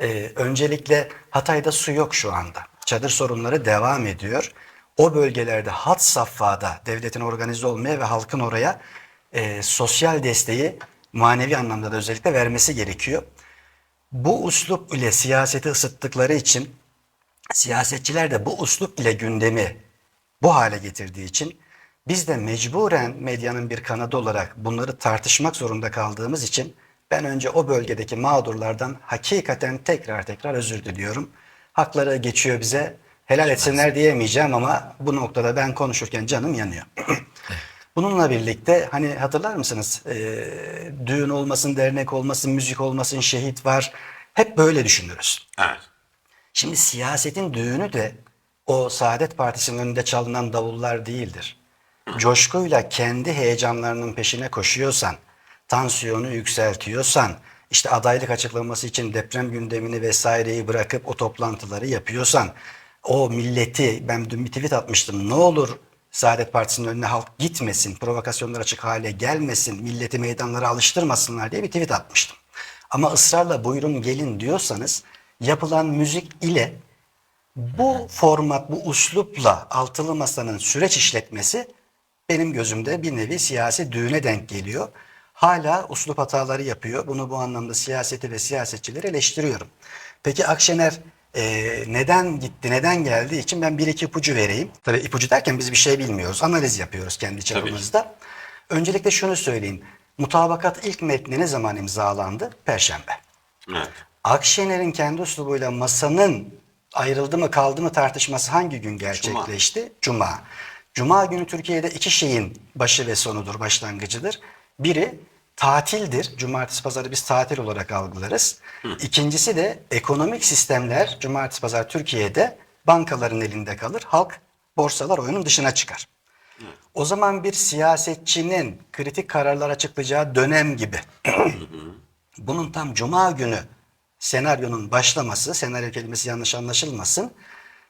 Ee, öncelikle Hatay'da su yok şu anda. Çadır sorunları devam ediyor. O bölgelerde hat safhada devletin organize olmaya ve halkın oraya e, sosyal desteği manevi anlamda da özellikle vermesi gerekiyor. Bu uslup ile siyaseti ısıttıkları için siyasetçiler de bu uslup ile gündemi bu hale getirdiği için biz de mecburen medyanın bir kanadı olarak bunları tartışmak zorunda kaldığımız için ben önce o bölgedeki mağdurlardan hakikaten tekrar tekrar özür diliyorum. Hakları geçiyor bize. Helal etsinler diyemeyeceğim ama bu noktada ben konuşurken canım yanıyor. Bununla birlikte hani hatırlar mısınız Ee, düğün olmasın, dernek olmasın, müzik olmasın, şehit var. Hep böyle düşünürüz. Evet. Şimdi siyasetin düğünü de o Saadet Partisi'nin önünde çalınan davullar değildir. Coşkuyla kendi heyecanlarının peşine koşuyorsan, tansiyonu yükseltiyorsan, işte adaylık açıklaması için deprem gündemini vesaireyi bırakıp o toplantıları yapıyorsan, o milleti ben dün bir tweet atmıştım. Ne olur Saadet Partisi'nin önüne halk gitmesin, provokasyonlar açık hale gelmesin, milleti meydanlara alıştırmasınlar diye bir tweet atmıştım. Ama ısrarla buyurun gelin diyorsanız yapılan müzik ile bu format, bu uslupla altılı masanın süreç işletmesi benim gözümde bir nevi siyasi düğüne denk geliyor. Hala uslup hataları yapıyor. Bunu bu anlamda siyaseti ve siyasetçileri eleştiriyorum. Peki Akşener e, neden gitti, neden geldiği için ben bir iki ipucu vereyim. Tabii ipucu derken biz bir şey bilmiyoruz. Analiz yapıyoruz kendi çapımızda. Öncelikle şunu söyleyeyim. Mutabakat ilk metni ne zaman imzalandı? Perşembe. Evet. Akşener'in kendi üslubuyla masanın ayrıldı mı kaldı mı tartışması hangi gün gerçekleşti? Cuma. Cuma, günü Türkiye'de iki şeyin başı ve sonudur, başlangıcıdır. Biri tatildir. Cumartesi pazarı biz tatil olarak algılarız. İkincisi de ekonomik sistemler cumartesi pazar Türkiye'de bankaların elinde kalır. Halk borsalar oyunun dışına çıkar. O zaman bir siyasetçinin kritik kararlar açıklayacağı dönem gibi bunun tam cuma günü senaryonun başlaması, senaryo kelimesi yanlış anlaşılmasın.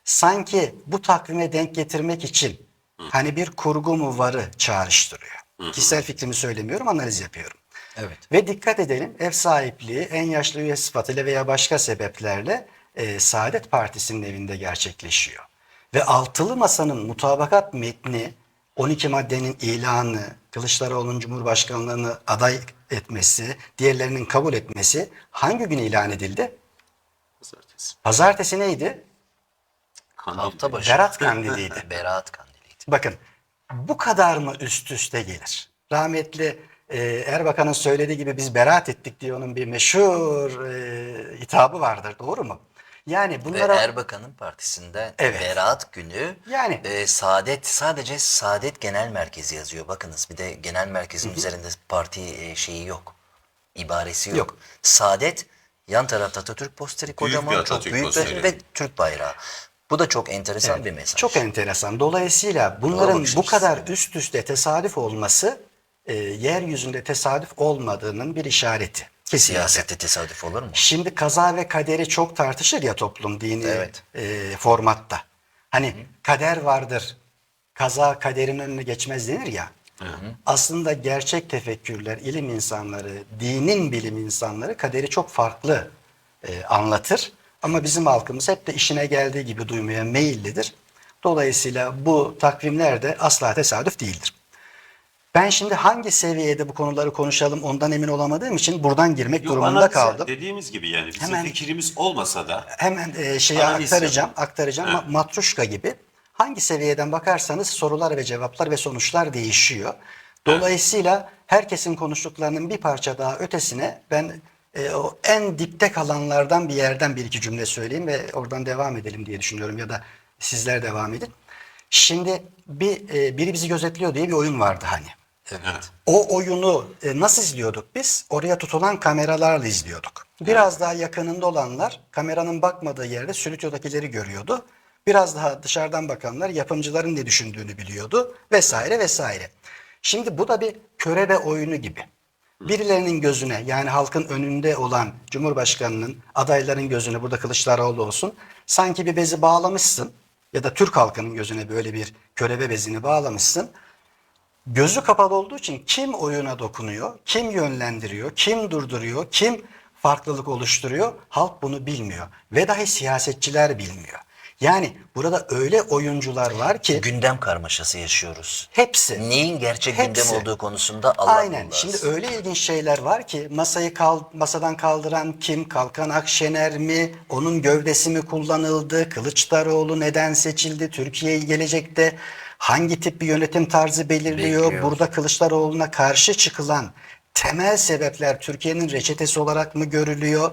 Sanki bu takvime denk getirmek için hani bir kurgu mu varı çağrıştırıyor. Kişisel fikrimi söylemiyorum, analiz yapıyorum. Evet. Ve dikkat edelim ev sahipliği en yaşlı üye sıfatıyla veya başka sebeplerle e, Saadet Partisi'nin evinde gerçekleşiyor. Ve altılı masanın mutabakat metni 12 maddenin ilanı, Kılıçdaroğlu'nun Cumhurbaşkanlığını aday etmesi, diğerlerinin kabul etmesi hangi gün ilan edildi? Pazartesi. Pazartesi neydi? Kandil. Hafta başı. Berat Kandili'ydi. Berat kandiliydi. Bakın bu kadar mı üst üste gelir? Rahmetli e, Erbakan'ın söylediği gibi biz beraat ettik diye onun bir meşhur e, hitabı vardır. Doğru mu? Yani Ve bunlara Erbakan'ın partisinde Evet. Berat günü Yani. e, Saadet sadece Saadet Genel Merkezi yazıyor. Bakınız bir de genel merkezin üzerinde parti e, şeyi yok. İbaresi yok. Yok. Saadet yan tarafta Atatürk posteri kocaman bir çok büyük posteri. ve, ve Türk bayrağı. Bu da çok enteresan bir mesaj. Çok enteresan. Dolayısıyla bunların bu kadar üst üste tesadüf olması e, yeryüzünde tesadüf olmadığının bir işareti. Kesinlikle. Siyasette tesadüf olur mu? Şimdi kaza ve kaderi çok tartışır ya toplum dini Evet. e, formatta. Hani kader vardır, kaza kaderin önüne geçmez denir ya. Aslında gerçek tefekkürler, ilim insanları, dinin bilim insanları kaderi çok farklı e, anlatır. Ama bizim halkımız hep de işine geldiği gibi duymaya meyillidir. Dolayısıyla bu takvimler de asla tesadüf değildir. Ben şimdi hangi seviyede bu konuları konuşalım ondan emin olamadığım için buradan girmek Yok, durumunda analiz- kaldım. Dediğimiz gibi yani bizim Hemen- fikrimiz olmasa da Hemen e, şeyi aktaracağım, aktaracağım. Evet. Ma- Matruşka gibi. Hangi seviyeden bakarsanız sorular ve cevaplar ve sonuçlar değişiyor. Dolayısıyla herkesin konuştuklarının bir parça daha ötesine ben e, o en dipte kalanlardan bir yerden bir iki cümle söyleyeyim ve oradan devam edelim diye düşünüyorum ya da sizler devam edin. Şimdi bir e, biri bizi gözetliyor diye bir oyun vardı hani. evet. O oyunu e, nasıl izliyorduk biz? Oraya tutulan kameralarla izliyorduk. Biraz daha yakınında olanlar kameranın bakmadığı yerde stüdyodakileri görüyordu. Biraz daha dışarıdan bakanlar yapımcıların ne düşündüğünü biliyordu vesaire vesaire. Şimdi bu da bir körebe oyunu gibi. Birilerinin gözüne yani halkın önünde olan Cumhurbaşkanının adayların gözüne burada Kılıçdaroğlu olsun sanki bir bezi bağlamışsın ya da Türk halkının gözüne böyle bir körebe bezini bağlamışsın. Gözü kapalı olduğu için kim oyuna dokunuyor, kim yönlendiriyor, kim durduruyor, kim farklılık oluşturuyor. Halk bunu bilmiyor ve dahi siyasetçiler bilmiyor. Yani burada öyle oyuncular var ki Gündem karmaşası yaşıyoruz. hepsi Neyin gerçek Hepsi. gündem olduğu konusunda Allah Aynen. Allah. Şimdi öyle ilginç şeyler var ki masayı kal masadan kaldıran kim? Kalkan Akşener mi? Onun gövdesi mi kullanıldı? Kılıçdaroğlu neden seçildi? Türkiye'yi gelecekte hangi tip bir yönetim tarzı belirliyor? Bekliyor. Burada Kılıçdaroğlu'na karşı çıkılan temel sebepler Türkiye'nin reçetesi olarak mı görülüyor?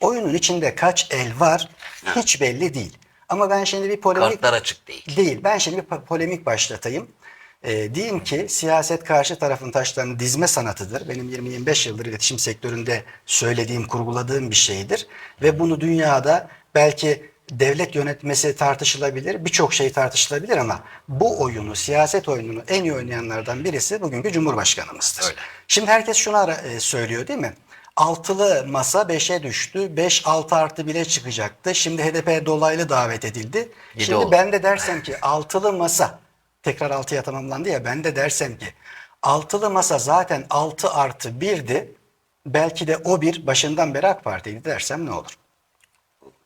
Oyunun içinde kaç el var? Hiç belli değil. Ama ben şimdi bir polemik Kartlar açık değil. Değil. Ben şimdi bir po- polemik başlatayım. Ee, diyeyim ki siyaset karşı tarafın taşlarını dizme sanatıdır. Benim 20-25 yıldır iletişim sektöründe söylediğim, kurguladığım bir şeydir. Ve bunu dünyada belki devlet yönetmesi tartışılabilir, birçok şey tartışılabilir ama bu oyunu, siyaset oyununu en iyi oynayanlardan birisi bugünkü Cumhurbaşkanımızdır. Öyle. Şimdi herkes şunu ara, e, söylüyor değil mi? Altılı masa 5'e düştü. 5 6 artı 1'e çıkacaktı. Şimdi HDP dolaylı davet edildi. Yedi Şimdi oldu. ben de dersem ki altılı masa tekrar 6'ya tamamlandı ya ben de dersem ki altılı masa zaten 6 artı 1'di. Belki de o bir başından beri AK Parti'ydi dersem ne olur?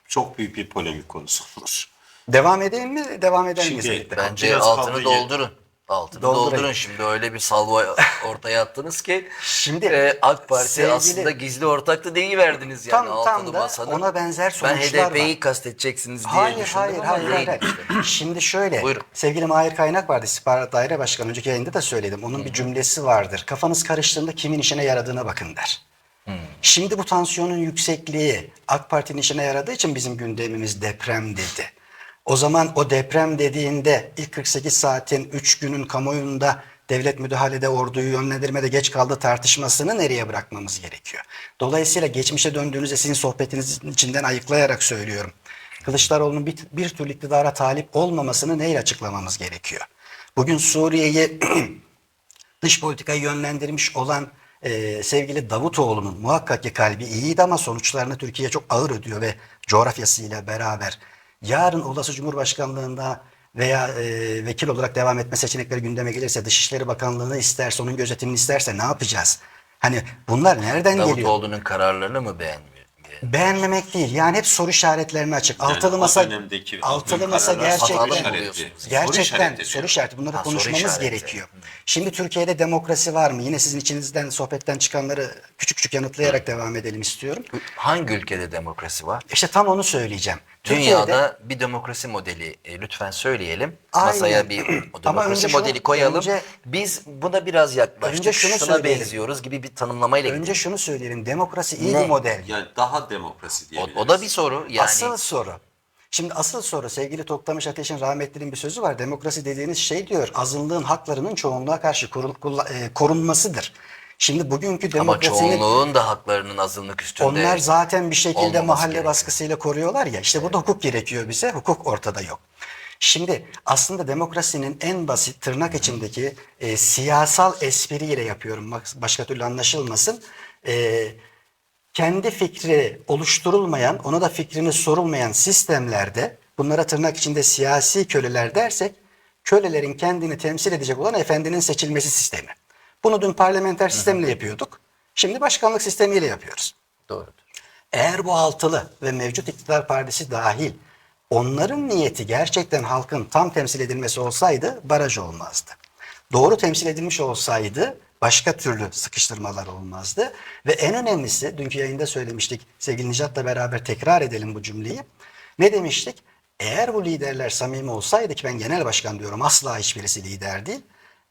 Çok büyük bir polemik konusu olur. Devam edeyim mi? Devam miyiz? Şimdi birlikte? Bence Biraz altını doldurun. Altını Doldurayım. doldurun. Şimdi öyle bir salvo ortaya attınız ki Şimdi e, AK Parti sevgili- aslında gizli ortaklı verdiniz yani Tam- tam da masanın. ona benzer Ben sonuçlar var. HDP'yi kasteteceksiniz diye Hayır düşündüm hayır ama hayır, hayır, değil hayır. Şimdi şöyle Buyurun. sevgili Mahir Kaynak vardı istihbarat daire başkanı önceki yayında da söyledim. Onun bir cümlesi vardır. Kafanız karıştığında kimin işine yaradığına bakın der. Şimdi bu tansiyonun yüksekliği AK Parti'nin işine yaradığı için bizim gündemimiz deprem dedi. O zaman o deprem dediğinde ilk 48 saatin 3 günün kamuoyunda devlet müdahalede orduyu yönlendirmede geç kaldı tartışmasını nereye bırakmamız gerekiyor? Dolayısıyla geçmişe döndüğünüzde sizin sohbetinizin içinden ayıklayarak söylüyorum. Kılıçdaroğlu'nun bir, bir türlü iktidara talip olmamasını neyle açıklamamız gerekiyor? Bugün Suriye'yi dış politikayı yönlendirmiş olan e, sevgili Davutoğlu'nun muhakkak ki kalbi iyiydi ama sonuçlarını Türkiye çok ağır ödüyor ve coğrafyasıyla beraber yarın olası Cumhurbaşkanlığında veya e, vekil olarak devam etme seçenekleri gündeme gelirse Dışişleri Bakanlığı'nı isterse onun gözetimini isterse ne yapacağız? Hani bunlar nereden geliyor? Davutoğlu'nun kararlarını mı beğenmiyor? Beğenmemek değil. Yani hep soru işaretlerine açık. Yani altılı masa dönemdeki altılı masa gerçekten buluyorsunuz? Soru gerçekten işareti soru işareti. Bunları Ha, konuşmamız işareti. gerekiyor. Şimdi Türkiye'de demokrasi var mı? Yine sizin içinizden sohbetten çıkanları küçük küçük yanıtlayarak devam edelim istiyorum. Hangi ülkede demokrasi var? İşte tam onu söyleyeceğim. Dünyada bir demokrasi modeli e, lütfen söyleyelim. Aynen. Masaya bir Ama demokrasi önce şunu- modeli koyalım. önce- Biz buna biraz yaklaştık. Önce şunu Şuna söyleyelim. benziyoruz gibi bir tanımlamayla önce gidelim. şunu söyleyelim. Demokrasi iyi Ne? bir model. Yani daha demokrasi O, diyebiliriz. o da bir soru. Yani Asıl soru. Şimdi asıl soru sevgili Toktamış Ateş'in rahmetlinin bir sözü var. Demokrasi dediğiniz şey diyor azınlığın haklarının çoğunluğa karşı korun- e, korunmasıdır. Şimdi bugünkü ama demokrasinin çoğunluğun da haklarının azınlık üstünde. onlar zaten bir şekilde mahalle gerekiyor. baskısıyla koruyorlar ya. İşte burada hukuk gerekiyor bize. Hukuk ortada yok. Şimdi aslında demokrasinin en basit tırnak içindeki e, siyasal espriyle yapıyorum. Bak, Başka türlü anlaşılmasın. E, kendi fikri oluşturulmayan, ona da fikrini sorulmayan sistemlerde bunlara tırnak içinde siyasi köleler dersek kölelerin kendini temsil edecek olan efendinin seçilmesi sistemi. Bunu dün parlamenter sistemle yapıyorduk. Şimdi başkanlık sistemiyle yapıyoruz. Doğrudur. Eğer bu altılı ve mevcut iktidar partisi dahil onların niyeti gerçekten halkın tam temsil edilmesi olsaydı baraj olmazdı. Doğru temsil edilmiş olsaydı başka türlü sıkıştırmalar olmazdı. Ve en önemlisi dünkü yayında söylemiştik sevgili Nicat'la beraber tekrar edelim bu cümleyi. Ne demiştik? Eğer bu liderler samimi olsaydı ki ben genel başkan diyorum asla hiçbirisi lider değil.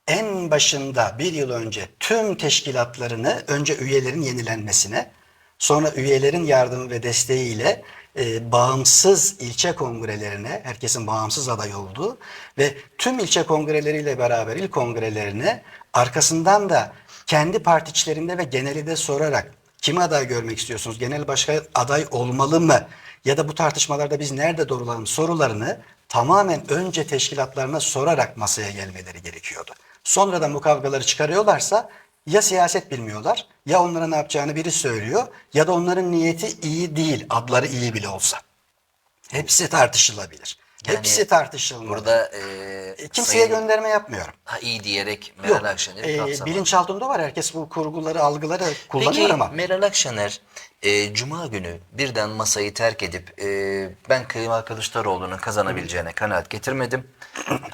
En başında bir yıl önce tüm teşkilatlarını önce üyelerin yenilenmesine Sonra üyelerin yardımı ve desteğiyle e, bağımsız ilçe kongrelerine, herkesin bağımsız aday olduğu ve tüm ilçe kongreleriyle beraber il kongrelerine arkasından da kendi parti içlerinde ve geneli de sorarak kimi aday görmek istiyorsunuz? Genel başkan aday olmalı mı? Ya da bu tartışmalarda biz nerede doğrulalım sorularını tamamen önce teşkilatlarına sorarak masaya gelmeleri gerekiyordu. Sonradan bu kavgaları çıkarıyorlarsa ya siyaset bilmiyorlar ya onlara ne yapacağını biri söylüyor ya da onların niyeti iyi değil adları iyi bile olsa. Hepsi tartışılabilir. Yani Hepsi tartışılmalı. Burada e, Kimseye sayın- gönderme yapmıyorum. ha, iyi diyerek Meral Yok. Akşener'i kapsamadı. bilinçaltında var. Herkes bu kurguları, algıları kullanıyor Peki ama. Meral Akşener e, Cuma günü birden masayı terk edip e, ben Kemal Kılıçdaroğlu'nun kazanabileceğine kanaat getirmedim.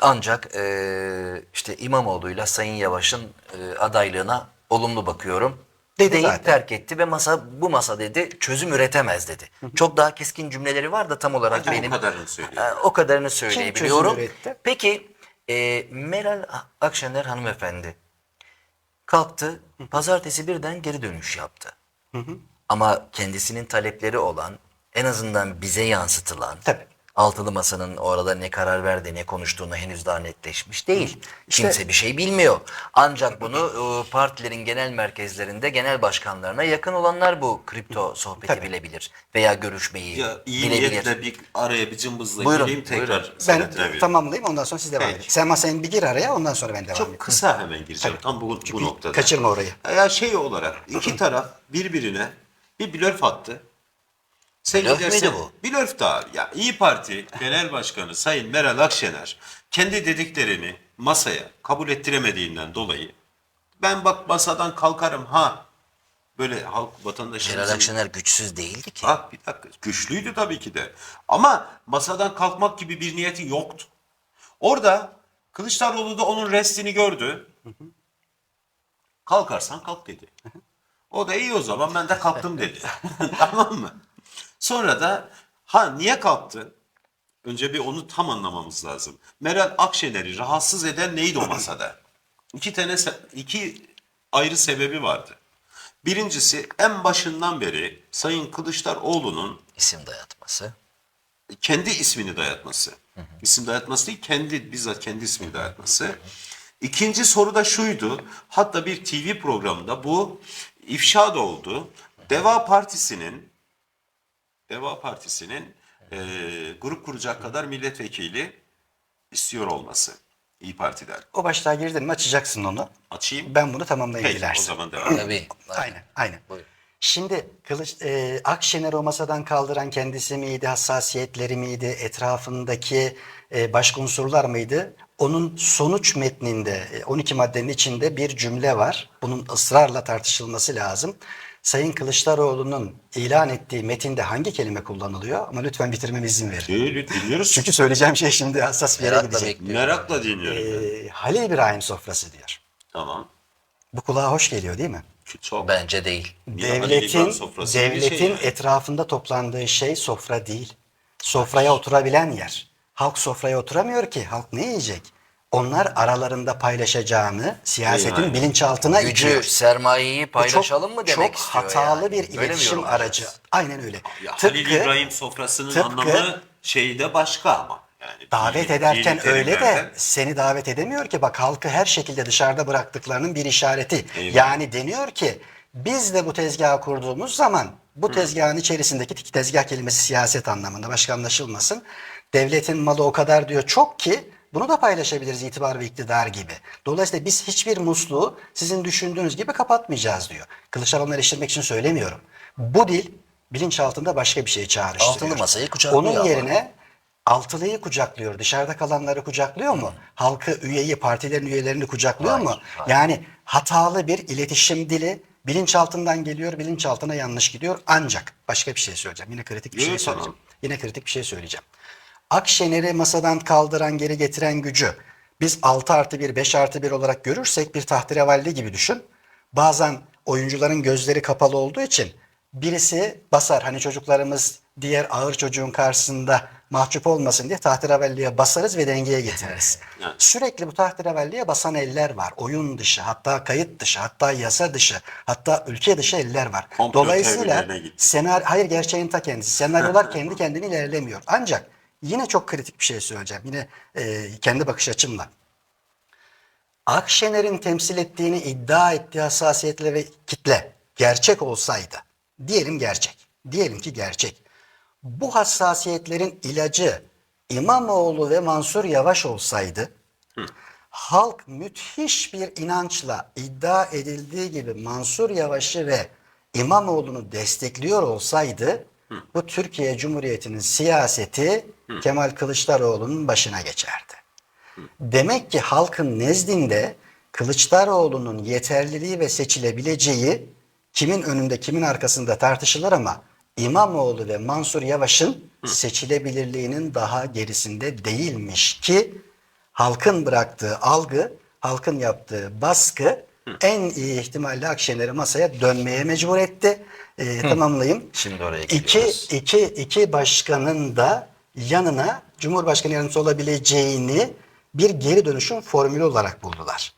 Ancak e, işte İmamoğlu'yla Sayın Yavaş'ın e, adaylığına olumlu bakıyorum. Dedi deyip zaten. terk etti ve masa bu masa dedi çözüm üretemez dedi. Çok daha keskin cümleleri var da tam olarak Hadi o benim kadarını söyleyeyim. e, o kadarını söyleyebiliyorum. çözüm üretti? Peki e, Meral Akşener hanımefendi kalktı pazartesi birden geri dönüş yaptı. Ama kendisinin talepleri olan en azından bize yansıtılan Tabii. Altılı masanın orada ne karar verdi ne konuştuğunu henüz daha netleşmiş değil. İşte- Kimse bir şey bilmiyor. Ancak bunu e, partilerin genel merkezlerinde genel başkanlarına yakın olanlar bu kripto sohbeti Tabii. bilebilir veya görüşmeyi Ya iyi bilebilir. niyetle bir araya bir cımbızla Buyurun, gireyim tekrar buyurun. Ben vereyim. tamamlayayım ondan sonra siz devam edin. Sen masaya bir gir araya ondan sonra ben devam edeyim. Çok kısa hemen gireceğim tam bu, bu noktada. Kaçırma orayı. Ya şey olarak iki taraf birbirine bir blöf attı. Sen Blöf gidersen- müydü bu? Blöf daha. Ya İyi Parti Genel Başkanı Sayın Meral Akşener kendi dediklerini masaya kabul ettiremediğinden dolayı ben bak masadan kalkarım ha böyle halk Meral vatandaşımızın Akşener güçsüz değildi ki. Bak bir dakika. Güçlüydü tabii ki de. Ama masadan kalkmak gibi bir niyeti yoktu. Orada Kılıçdaroğlu da onun restini gördü. Kalkarsan kalk dedi. O da iyi o zaman ben de kalktım dedi. tamam mı? Sonra da ha niye kalktı? Önce bir onu tam anlamamız lazım. Meral Akşener'i rahatsız eden neydi o masada? İki tane iki ayrı sebebi vardı. Birincisi en başından beri Sayın Kılıçdaroğlu'nun İsim dayatması. kendi ismini dayatması. İsim dayatması değil, kendi bizzat kendi ismini dayatması. İkinci soru da şuydu. Hatta bir TV programında bu ifşa da oldu. Deva Partisi'nin Deva Partisi'nin eee, grup kuracak kadar milletvekili istiyor olması. İyi Parti'den. O başlığa girdin mi açacaksın onu. Açayım. Ben bunu tamamlayayım Peki, o zaman devam. Tabii. Aynen, aynen. Buyurun. Şimdi Kılıç, e, Akşener o masadan kaldıran kendisi miydi, hassasiyetleri miydi, etrafındaki e, başka unsurlar mıydı? Onun sonuç metninde, e, 12 maddenin içinde bir cümle var. Bunun ısrarla tartışılması lazım. Sayın Kılıçdaroğlu'nun ilan ettiği metinde hangi kelime kullanılıyor? Ama lütfen bitirmeme izin verin. Değil, dinliyoruz. Çünkü söyleyeceğim şey şimdi hassas bir yere Merakla gidecek. bekliyorum. Merakla dinliyorum. ben. E, Halil İbrahim sofrası diyor. Tamam. Bu kulağa hoş geliyor değil mi? Çok. Bence değil. Niye Halil Devletin İbrahim sofrası gibi bir devletin şey yani? etrafında toplandığı şey sofra değil. Sofraya oturabilen yer. Halk sofraya oturamıyor ki. Halk ne yiyecek? Onlar aralarında paylaşacağını siyasetin Eyvah. bilinçaltına Gücü, itiyor. sermayeyi paylaşalım mı demek çok istiyor hatalı yani. bir iletişim aracı. Aynen öyle. Ya Tıpkı Halil İbrahim sofrasının tıpkı- anlamı şeyde başka ama. Yani davet dini- ederken dini öyle de seni davet edemiyor ki bak halkı her şekilde dışarıda bıraktıklarının bir işareti. Eyvallah. Yani deniyor ki biz de bu tezgahı kurduğumuz zaman bu tezgahın içerisindeki ki tezgah kelimesi siyaset anlamında başka anlaşılmasın. Devletin malı o kadar diyor çok ki bunu da paylaşabiliriz itibar ve iktidar gibi. Dolayısıyla biz hiçbir musluğu sizin düşündüğünüz gibi kapatmayacağız diyor. Kılıçdaroğlu'nu eleştirmek için söylemiyorum. Bu dil bilinçaltında başka bir şey çağrıştırıyor. Altılı masayı kucaklıyor Onun ama. yerine Altılıyı kucaklıyor. Dışarıda kalanları kucaklıyor mu? Halkı, üyeyi, partilerin üyelerini kucaklıyor Hayır, mu? hayır. Yani hatalı bir iletişim dili bilinçaltından geliyor, bilinçaltına yanlış gidiyor. Ancak başka bir şey söyleyeceğim. Yine kritik bir Yok, şey tamam. söyleyeceğim. Yine kritik bir şey söyleyeceğim. Akşener'i masadan kaldıran, geri getiren gücü biz 6 artı 1, 5 artı 1 olarak görürsek bir tahterevalli gibi düşün. Bazen oyuncuların gözleri kapalı olduğu için birisi basar. Hani çocuklarımız diğer ağır çocuğun karşısında mahcup olmasın diye tahterevalliye basarız ve dengeye getiririz. Evet. Sürekli bu tahterevalliye basan eller var. Oyun dışı, hatta kayıt dışı, hatta yasa dışı, hatta ülke dışı eller var. Komplo Dolayısıyla senaryo, hayır gerçeğin ta kendisi. Senaryolar kendi kendini ilerlemiyor. Ancak yine çok kritik bir şey söyleyeceğim. Yine e, kendi bakış açımla. Akşener'in temsil ettiğini iddia ettiği hassasiyetle ve kitle gerçek olsaydı, diyelim gerçek, diyelim ki gerçek. Bu hassasiyetlerin ilacı İmamoğlu ve Mansur Yavaş olsaydı, halk müthiş bir inançla iddia edildiği gibi Mansur Yavaş'ı ve İmamoğlu'nu destekliyor olsaydı, bu Türkiye Cumhuriyeti'nin siyaseti Kemal Kılıçdaroğlu'nun başına geçerdi. Demek ki halkın nezdinde Kılıçdaroğlu'nun yeterliliği ve seçilebileceği kimin önünde kimin arkasında tartışılır ama İmamoğlu ve Mansur Yavaş'ın seçilebilirliğinin daha gerisinde değilmiş ki halkın bıraktığı algı, halkın yaptığı baskı en iyi ihtimalle Akşener'i masaya dönmeye mecbur etti. Ee, tamamlayayım. Şimdi oraya İki, iki, iki başkanın da yanına Cumhurbaşkanı yardımcısı olabileceğini bir geri dönüşüm formülü olarak buldular.